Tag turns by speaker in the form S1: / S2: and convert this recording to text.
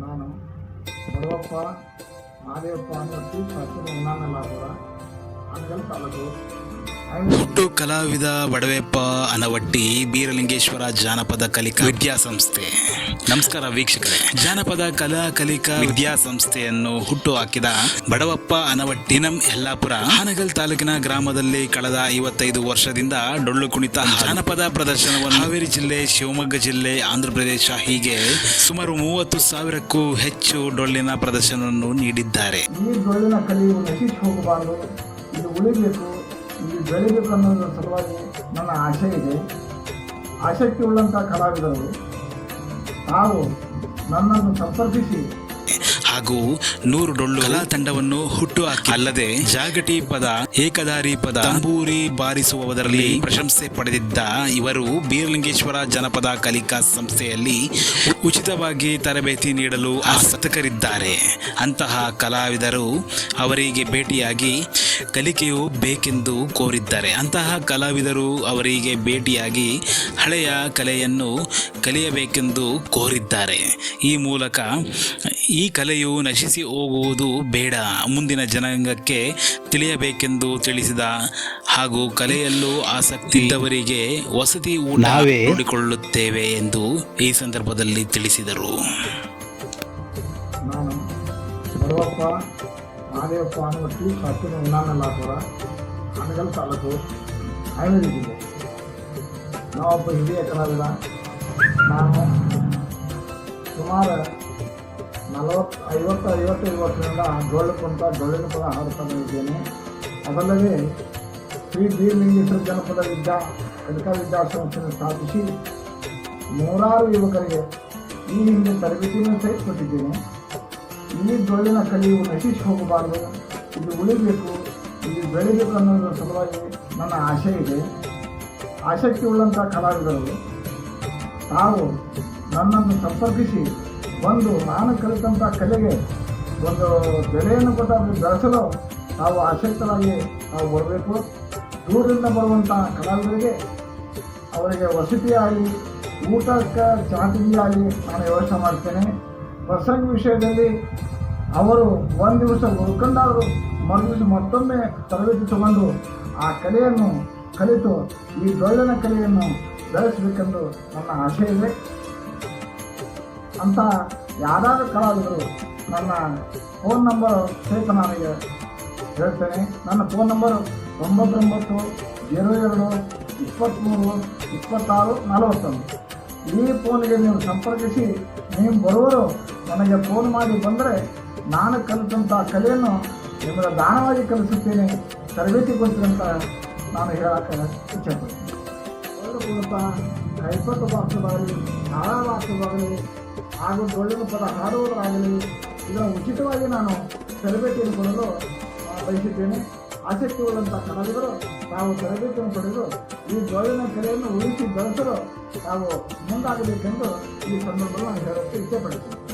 S1: ನಾನು ಬಡವಪ್ಪ ಮಾದೇವಪ್ಪ ಅನ್ನೋ ಹಸಿರು ಉಣ್ಣಾನಲ್ಲಾಪುರ ಅಂಗಲ್ ತಾಲೂಕು
S2: ಹುಟ್ಟು ಕಲಾವಿದ ಬಡವೆಪ್ಪ ಅನವಟ್ಟಿ ಬೀರಲಿಂಗೇಶ್ವರ ಜಾನಪದ ಕಲಿಕಾ ವಿದ್ಯಾಸಂಸ್ಥೆ. ನಮಸ್ಕಾರ ವೀಕ್ಷಕರೇ. ಜಾನಪದ ಕಲಾ ಕಲಿಕಾ ವಿದ್ಯಾಸಂಸ್ಥೆಯನ್ನು ಹುಟ್ಟು ಹಾಕಿದ ಬಡವಪ್ಪ ಅನವಟ್ಟಿ ನಮ್ ಯಲ್ಲಾಪುರ, ಹಾನಗಲ್ ತಾಲೂಕಿನ ಗ್ರಾಮದಲ್ಲಿ ಕಳೆದ ಐವತ್ತೈದು ವರ್ಷದಿಂದ ಡೊಳ್ಳು ಕುಣಿತ ಜಾನಪದ ಪ್ರದರ್ಶನವನ್ನು ಹಾವೇರಿ ಜಿಲ್ಲೆ, ಶಿವಮೊಗ್ಗ ಜಿಲ್ಲೆ ಆಂಧ್ರಪ್ರದೇಶ ಹೀಗೆ ಸುಮಾರು ಮೂವತ್ತು ಸಾವಿರಕ್ಕೂ ಹೆಚ್ಚು ಡೊಳ್ಳಿನ ಪ್ರದರ್ಶನವನ್ನು ನೀಡಿದ್ದಾರೆ.
S1: ಈ ಡೊಳ್ಳಿನ ಕಲಿಯು ಹೋಗಬಾರದು. ಇದು ಉಳಿಬೇಕು. ಇದು ಬೆಳಿಬೇಕು ಅನ್ನೋದ್ರ ಸಲುವಾಗಿ ನನ್ನ ಆಸೆ ಇದೆ. ಆಸಕ್ತಿ ಉಳ್ಳಂಥ ಕಲಾವಿದರು, ತಾವು ನನ್ನನ್ನು ಸಂಪರ್ಕಿಸಿ.
S2: ಹಾಗೂ ನೂರು ಡೊಳ್ಳು ಕಲಾ ತಂಡವನ್ನು ಹುಟ್ಟು ಹಾಕಿ. ಅಲ್ಲದೆ ಜಾಗಟಿ ಪದ, ಏಕದಾರಿ ಪದ, ತಂಬೂರಿ ಬಾರಿಸುವವರಲ್ಲಿ ಪ್ರಶಂಸೆ ಪಡೆದಿದ್ದ ಇವರು ಬೀರಲಿಂಗೇಶ್ವರ ಜನಪದ ಕಲಿಕಾ ಸಂಸ್ಥೆಯಲ್ಲಿ ಉಚಿತವಾಗಿ ತರಬೇತಿ ನೀಡಲು ಆಸಕ್ತರಿದ್ದಾರೆ. ಅಂತಹ ಕಲಾವಿದರು ಅವರಿಗೆ ಭೇಟಿಯಾಗಿ ಕಲಿಕೆಯು ಬೇಕೆಂದು ಕೋರಿದ್ದಾರೆ. ಅಂತಹ ಕಲಾವಿದರು ಅವರಿಗೆ ಭೇಟಿಯಾಗಿ ಹಳೆಯ ಕಲೆಯನ್ನು ಕಲಿಯಬೇಕೆಂದು ಕೋರಿದ್ದಾರೆ. ಈ ಮೂಲಕ ಈ ಕಲೆಯು ನಶಿಸಿ ಹೋಗುವುದು ಬೇಡ. ಮುಂದಿನ ಜನಾಂಗಕ್ಕೆ ತಿಳಿಯಬೇಕೆಂದು ತಿಳಿಸಿದ ಹಾಗೂ ಕಲೆಯಲ್ಲೂ ಆಸಕ್ತಿ ಇದ್ದವರಿಗೆ ವಸತಿ ಊಟ
S3: ನಾವೇ
S2: ನೋಡಿಕೊಳ್ಳುತ್ತೇವೆ ಎಂದು ಈ ಸಂದರ್ಭದಲ್ಲಿ ತಿಳಿಸಿದರು.
S1: ನಾನು ಬಡವಪ್ಪ ಮಾದೇವಪ್ಪ ಅನ್ನೋ ಟಿ ಹಸಿರು ಉಣ್ಣಾನಲ್ಲಾಪುರ ಅಂಗಲ್ ತಾಲೂಕು ಹಿರಿಯ ನಾನು ಸುಮಾರು ನಲವತ್ತು, ಐವತ್ತು, ಐವತ್ತೈದು ವರ್ಷದಿಂದ ಡೊಳ್ಳು ಕುಂತ ಡೊಳ್ಳಿನ ಪದ ಹಾಡುತ್ತಾ ಇದ್ದೇನೆ. ಅದಲ್ಲದೆ ಶ್ರೀ ಬೀರ್ಲಿಂಗೇಶ್ವರ ಜನಪದ ವಿದ್ಯಾ ಕಲಿಕಾ ವಿದ್ಯಾಸಂಸ್ಥೆಯನ್ನು ಸ್ಥಾಪಿಸಿ ನೂರಾರು ಯುವಕರಿಗೆ ಈ ಹಿಂದೆ ತರಬೇತಿಯನ್ನು ಸಹಿತ ಕೊಟ್ಟಿದ್ದೇನೆ ಈ ಡೊಳ್ಳಿನ ಕಲಿಯು ನಶಿಸಿ ಹೋಗಬಾರದು. ಇದು ಉಳಿಬೇಕು. ಇದು ಬೆಳಿಬೇಕು ಅನ್ನೋದ್ರ ಸಲುವಾಗಿ ನನ್ನ ಆಸೆ ಇದೆ. ಆಸಕ್ತಿ ಉಳ್ಳಂಥ ಕಲಾವಿದರು, ತಾವು ನನ್ನನ್ನು ಸಂಪರ್ಕಿಸಿ ಬಂದು ನಾನು ಕಲಿತಂಥ ಕಲೆಗೆ ಒಂದು ಬೆಲೆಯನ್ನು ಕೊಟ್ಟು ಬೆಳೆಸಲು ನಾವು ಆಸಕ್ತರಾಗಿ ನಾವು ಬರಬೇಕು. ದೂರದಿಂದ ಬರುವಂಥ ಕಲಾವಿದರಿಗೆ ಅವರಿಗೆ ವಸತಿಯಾಗಿ ಊಟಕ್ಕೆ ಆಗಲಿ ನಾನು ವ್ಯವಸ್ಥೆ ಮಾಡ್ತೇನೆ. ಪ್ರಸಂಗ ವಿಷಯದಲ್ಲಿ ಅವರು ಒಂದು ದಿವಸ ಉಳ್ಕೊಂಡಾದ್ರು ಮರುದಿವಸ ಮತ್ತೊಮ್ಮೆ ತರಬೇತಿ ತಗೊಂಡು ಆ ಕಲೆಯನ್ನು ಕಲಿತು, ಈ ಡೊಳ್ಳಿನ ಕಲೆಯನ್ನು ಬೆಳೆಸಬೇಕೆಂದು ನನ್ನ ಆಸೆ ಇದೆ. ಅಂತ ಯಾರಾದರೂ ಕಲಾವಿದರು ನನ್ನ ಫೋನ್ ನಂಬರ್ ಸಹಿತ ನನಗೆ ಹೇಳ್ತೇನೆ. ನನ್ನ ಫೋನ್ ನಂಬರ್ ಒಂಬತ್ತೊಂಬತ್ತು, ಜೀರೋ ಎರಡು ಇಪ್ಪತ್ತ್ಮೂರು ಇಪ್ಪತ್ತಾರು, ನಲವತ್ತೊಂದು. ಈ ಫೋನ್ಗೆ ನೀವು ಸಂಪರ್ಕಿಸಿ, ನೀವು ಬರುವರು ನನಗೆ ಫೋನ್ ಮಾಡಿ ಬಂದರೆ ನಾನು ಕಲಿತಂಥ ಕಲೆಯನ್ನು ನಿಮಗೆ ದಾನವಾಗಿ ಕಲಿಸುತ್ತೇನೆ ತರಬೇತಿ ಕೊಡ್ತೀನಿ ಅಂತ ನಾನು ಹೇಳಕ್ಕೆ ಇಚ್ಛೆಪಡ್ತೀನಿ. ಕೈಪಟ್ಟು ಭಾಷೆದಾಗಲಿ ಬಾರಿಸೋದಾಗಲಿ ಹಾಗೂ ಡೊಳ್ಳಿನ ಪದ ಹಾಡುವುದಾಗಲಿ, ಇದನ್ನು ಉಚಿತವಾಗಿ ನಾನು ತರಬೇತಿಯನ್ನು ಕೊಡಲು ಬಯಸುತ್ತೇನೆ. ಆಸಕ್ತಿ ಉಳ್ಳಂಥ ಕಲಾವಿದರು ತಾವು ತರಬೇತಿಯನ್ನು ಪಡೆದು ಈ ಜೋಳಿನ ಕಲೆಯನ್ನು ಉಳಿಸಿ ಬೆಳೆಸಲು ತಾವು ಮುಂದಾಗಬೇಕೆಂದು ಈ ಸಂದರ್ಭದಲ್ಲಿ ನಾನು ಹೇಳಕ್ಕೆ ಇಚ್ಛೆಪಡ್ತೀನಿ